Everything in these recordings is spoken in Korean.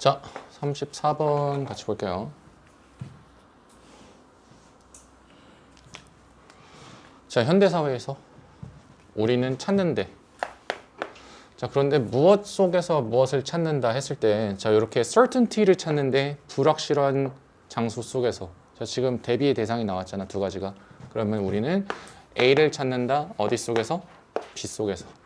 자, 34번 같이 볼게요. 자, 현대 사회에서 우리는 찾는데 자, 그런데 무엇 속에서 무엇을 찾는다 했을 때 자, 이렇게 certainty를 찾는데 불확실한 장소 속에서 자, 지금 대비의 대상이 나왔잖아. 두 가지가. 그러면 우리는 A를 찾는다. 어디 속에서? B 속에서.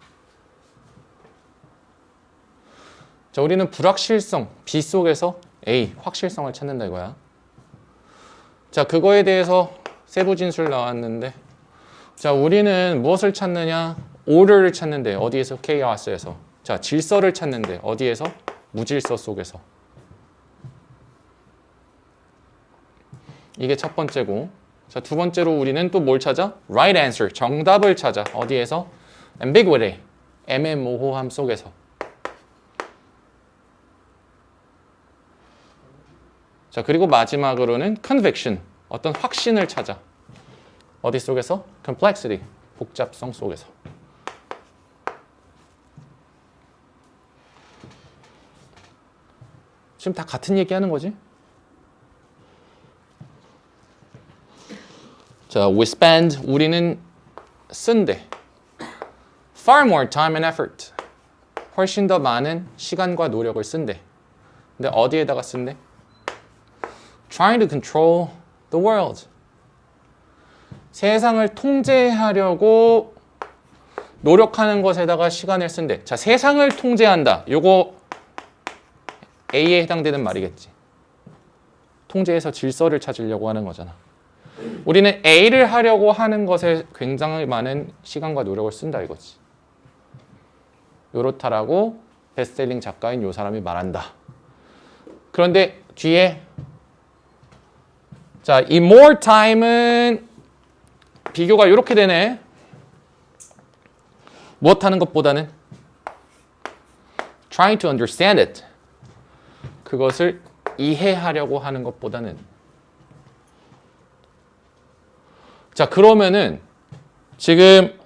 자, 우리는 불확실성 B 속에서 A 확실성을 찾는다 이거야. 자, 그거에 대해서 세부 진술 나왔는데 자, 우리는 무엇을 찾느냐? order를 찾는데 어디에서 chaos에서. 자, 질서를 찾는데 어디에서? 무질서 속에서. 이게 첫 번째고. 자, 두 번째로 우리는 또 뭘 찾아? right answer. 정답을 찾아. 어디에서? ambiguity. 애매모호함 속에서. 자, 그리고 마지막으로는 conviction. 어떤 확신을 찾아. 어디 속에서? complexity. 복잡성 속에서. 지금 다 같은 얘기 하는 거지? 자, we spend 우리는 쓴대. far more time and effort. 훨씬 더 많은 시간과 노력을 쓴대. 근데 어디에다가 쓴대? Trying to control the world. 세상을 통제하려고 노력하는 것에다가 시간을 쓴대. 자, 세상을 통제한다. 요거 A에 해당되는 말이겠지. 통제해서 질서를 찾으려고 하는 거잖아. 우리는 A를 하려고 하는 것에 굉장히 많은 시간과 노력을 쓴다 이거지. 요렇다라고 베스트셀링 작가인 요 사람이 말한다. 그런데 뒤에 자, 이 more time은 비교가 이렇게 되네. 무엇 하는 것보다는 trying to understand it. 그것을 이해하려고 하는 것보다는 자, 그러면은 지금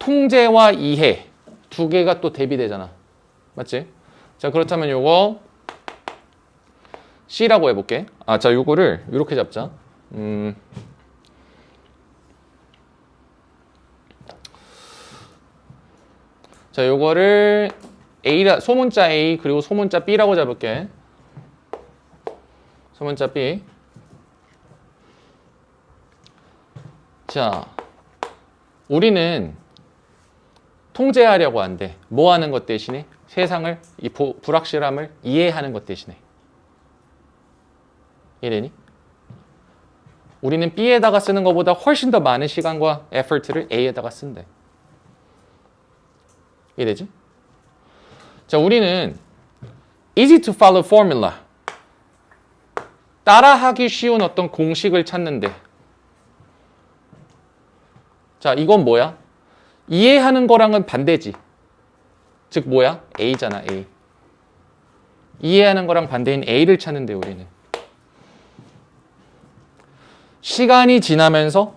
통제와 이해 두 개가 또 대비되잖아. 맞지? 자, 그렇다면 요거 C라고 해볼게. 아, 자, 요거를 이렇게 잡자. 음. 자, 요거를 A라, 소문자 A 그리고 소문자 B라고 잡을게. 소문자 B. 자, 우리는 통제하려고 한대. 뭐 하는 것 대신에? 세상을, 이 보- 불확실함을 이해하는 것 대신에. 이래니? 우리는 B에다가 쓰는 것보다 훨씬 더 많은 시간과 에퍼트를 A에다가 쓴대. 이해되지? 자, 우리는 easy to follow formula. 따라하기 쉬운 어떤 공식을 찾는데. 자, 이건 뭐야? 이해하는 거랑은 반대지. 즉 뭐야? A잖아, A. 이해하는 거랑 반대인 A를 찾는데 우리는. 시간이 지나면서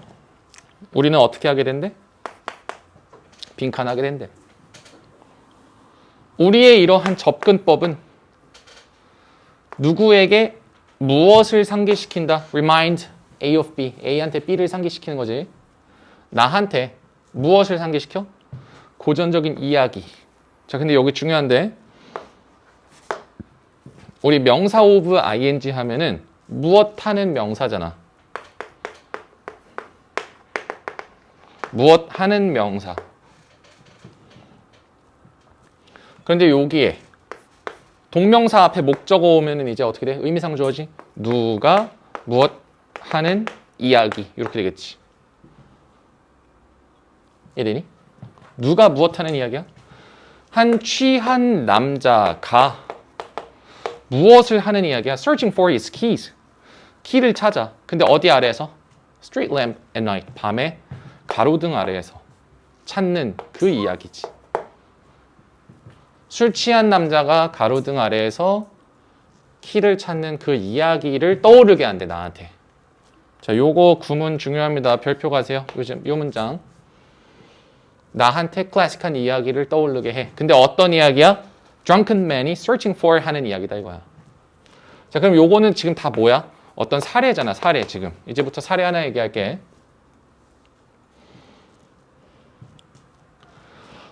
우리는 어떻게 하게 된대? 빈칸하게 된대. 우리의 이러한 접근법은 누구에게 무엇을 상기시킨다? Remind A of B. A한테 B를 상기시키는 거지. 나한테 무엇을 상기시켜? 고전적인 이야기. 자, 근데 여기 중요한데 우리 명사 오브 ing 하면은 무엇 하는 명사잖아. 무엇 하는 명사. 그런데 여기에 동명사 앞에 목적어 오면은 이제 어떻게 돼? 의미상 주어지? 누가 무엇 하는 이야기 이렇게 되겠지. 이해되니? 누가 무엇 하는 이야기야? 한 취한 남자가 무엇을 하는 이야기야? Searching for his keys. 키를 찾아. 근데 어디 아래에서? Street lamp at night. 밤에 가로등 아래에서 찾는 그 이야기지. 술 취한 남자가 가로등 아래에서 키를 찾는 그 이야기를 떠오르게 한대 나한테. 자, 요거 구문 중요합니다. 별표 가세요. 요즘 요 문장. 나한테 클래식한 이야기를 떠오르게 해. 근데 어떤 이야기야? drunken man이 searching for 하는 이야기다 이거야. 자, 그럼 요거는 지금 다 뭐야? 어떤 사례잖아, 사례 지금. 이제부터 사례 하나 얘기할게.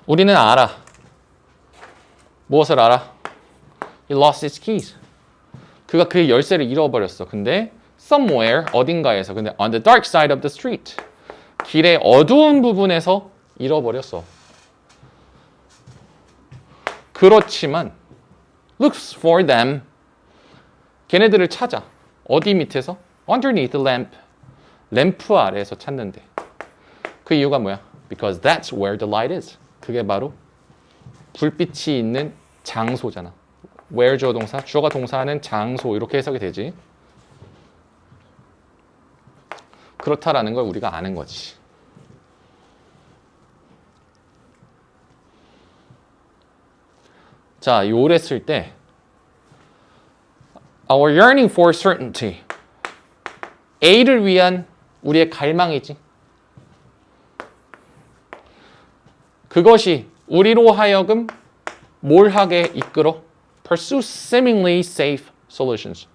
우리는 알아. 무엇을 알아? He lost his keys. 그가 그의 열쇠를 잃어버렸어. 근데 somewhere 어딘가에서 근데 on the dark side of the street 길의 어두운 부분에서 잃어버렸어. 그렇지만 looks for them 걔네들을 찾아. 어디 밑에서? underneath the lamp. 램프 아래에서 찾는데. 그 이유가 뭐야? Because that's where the light is. 그게 바로 불빛이 있는 장소잖아. where 주어 동사, 주어가 동사하는 장소 이렇게 해석이 되지. 그렇다라는 걸 우리가 아는 거지. 자, 쓸때 Our yearning for certainty. A를 위한 우리의 갈망이지. 그것이 우리로 하여금 뭘 하게 이끌어? Pursue seemingly safe solutions.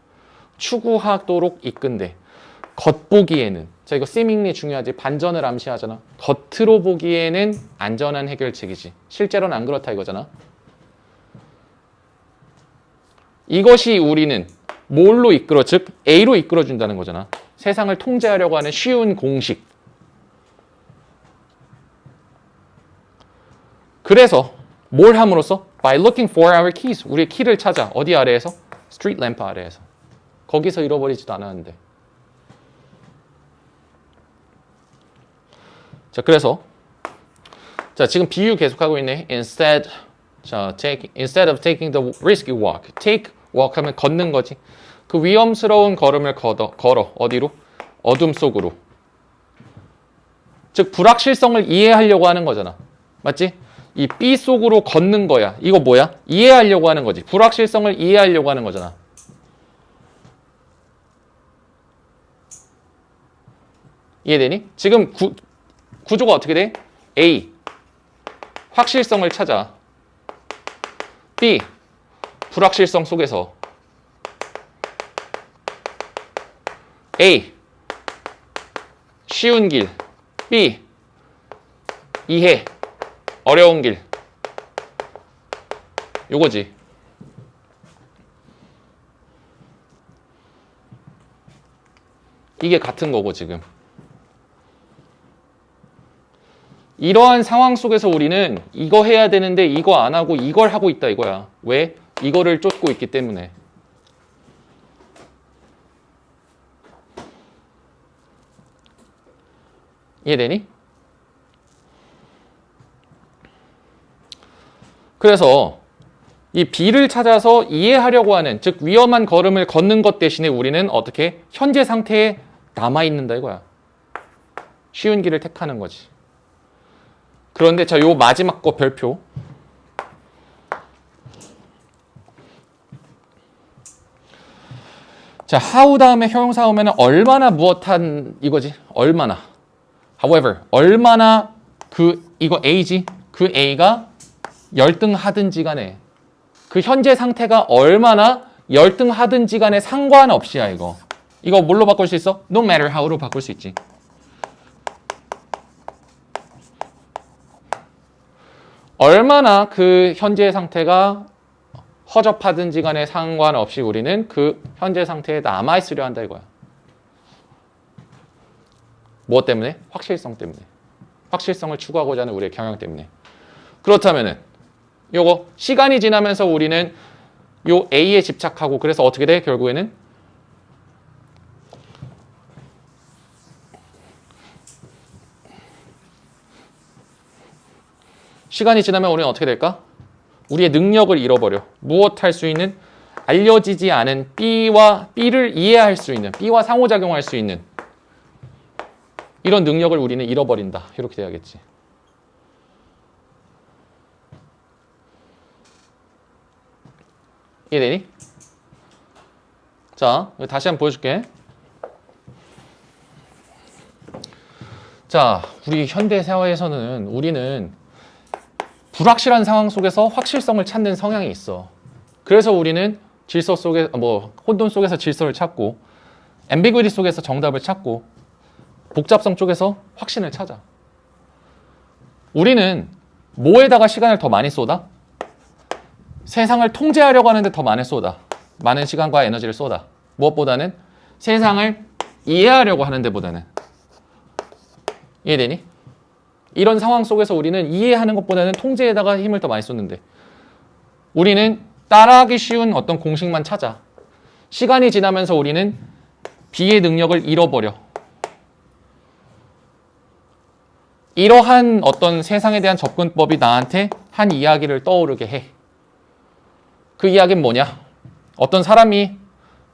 추구하도록 이끈데 겉보기에는 자 이거 seemingly 중요하지 반전을 암시하잖아. 겉으로 보기에는 안전한 해결책이지. 실제로는 안 그렇다 이거잖아. 이것이 우리는 뭘로 이끌어 즉 A로 이끌어 준다는 거잖아. 세상을 통제하려고 하는 쉬운 공식. 그래서 뭘 함으로써? By looking for our keys. 우리의 키를 찾아. 어디 아래에서? Street lamp 아래에서. 거기서 잃어버리지도 않았는데. 자 그래서 자 지금 비유 계속하고 있네. Instead 자 take instead of taking the risky walk. Take walk 하면 걷는 거지. 그 위험스러운 걸음을 걷어, 걸어. 어디로? 어둠 속으로. 즉 불확실성을 이해하려고 하는 거잖아. 맞지 이 B 속으로 걷는 거야. 이거 뭐야? 이해하려고 하는 거지. 불확실성을 이해하려고 하는 거잖아. 이해되니? 지금 구, 구조가 어떻게 돼? A. 확실성을 찾아. B. 불확실성 속에서. A. 쉬운 길. B. 이해 어려운 길. 요거지. 이게 같은 거고 지금. 이러한 상황 속에서 우리는 이거 해야 되는데 이거 안 하고 이걸 하고 있다 이거야. 왜? 이거를 쫓고 있기 때문에. 이해되니? 그래서 이 B를 찾아서 이해하려고 하는 즉 위험한 걸음을 걷는 것 대신에 우리는 어떻게 현재 상태에 남아 있는다 이거야. 쉬운 길을 택하는 거지. 그런데 자 요 마지막 거 별표. 자 how 다음에 형용사 오면은 얼마나 무엇한 이거지? 얼마나. However, 얼마나 그 이거 A지? 그 A가 열등하든지 간에 그 현재 상태가 얼마나 열등하든지 간에 상관없이야 이거. 이거 뭘로 바꿀 수 있어? No matter how로 바꿀 수 있지. 얼마나 그 현재 상태가 허접하든지 간에 상관없이 우리는 그 현재 상태에 남아 있으려 한다 이거야. 무엇 때문에? 확실성 때문에. 확실성을 추구하고자 하는 우리의 경향 때문에. 그렇다면은 요거 시간이 지나면서 우리는 요 A에 집착하고 그래서 어떻게 돼? 결국에는 시간이 지나면 우리는 어떻게 될까? 우리의 능력을 잃어버려. 무엇 할 수 있는 알려지지 않은 B와 B를 이해할 수 있는 B와 상호작용할 수 있는 이런 능력을 우리는 잃어버린다. 이렇게 돼야겠지. 이해되니? 자, 다시 한번 보여줄게. 자, 우리 현대 사회에서는 우리는 불확실한 상황 속에서 확실성을 찾는 성향이 있어. 그래서 우리는 질서 속에 뭐 혼돈 속에서 질서를 찾고 앰비구이티 속에서 정답을 찾고 복잡성 쪽에서 확신을 찾아. 우리는 뭐에다가 시간을 더 많이 쏟아? 세상을 통제하려고 하는데 더 많이 쏟아. 많은 시간과 에너지를 쏟아. 무엇보다는 세상을 이해하려고 하는 데보다는. 이해되니? 이런 상황 속에서 우리는 이해하는 것보다는 통제에다가 힘을 더 많이 쏟는데 우리는 따라하기 쉬운 어떤 공식만 찾아. 시간이 지나면서 우리는 비의 능력을 잃어버려. 이러한 어떤 세상에 대한 접근법이 나한테 한 이야기를 떠오르게 해. 그 이야기는 뭐냐? 어떤 사람이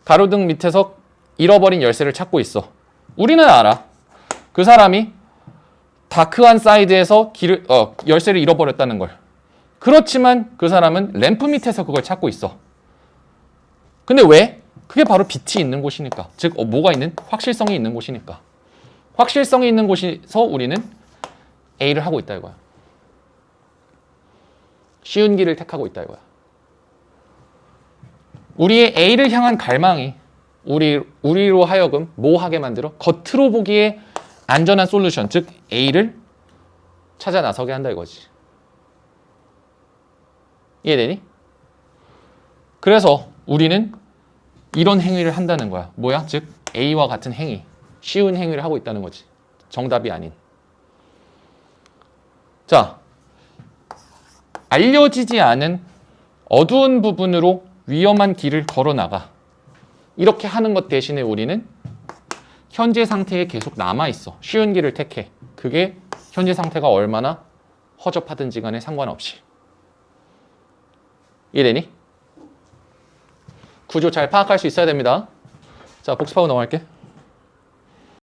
가로등 밑에서 잃어버린 열쇠를 찾고 있어. 우리는 알아. 그 사람이 다크한 사이드에서 길을, 어, 열쇠를 잃어버렸다는 걸. 그렇지만 그 사람은 램프 밑에서 그걸 찾고 있어. 근데 왜? 그게 바로 빛이 있는 곳이니까. 즉, 어, 뭐가 있는? 확실성이 있는 곳이니까. 확실성이 있는 곳에서 우리는 A를 하고 있다 이거야. 쉬운 길을 택하고 있다 이거야. 우리의 A를 향한 갈망이 우리 우리로 하여금 뭐 하게 만들어? 겉으로 보기에 안전한 솔루션, 즉 A를 찾아 나서게 한다 이거지. 이해되니? 그래서 우리는 이런 행위를 한다는 거야. 뭐야? 즉 A와 같은 행위, 쉬운 행위를 하고 있다는 거지. 정답이 아닌. 자, 알려지지 않은 어두운 부분으로 위험한 길을 걸어 나가. 이렇게 하는 것 대신에 우리는 현재 상태에 계속 남아 있어. 쉬운 길을 택해. 그게 현재 상태가 얼마나 허접하든지 간에 상관없이. 이해되니? 구조 잘 파악할 수 있어야 됩니다. 자, 복습하고 넘어갈게.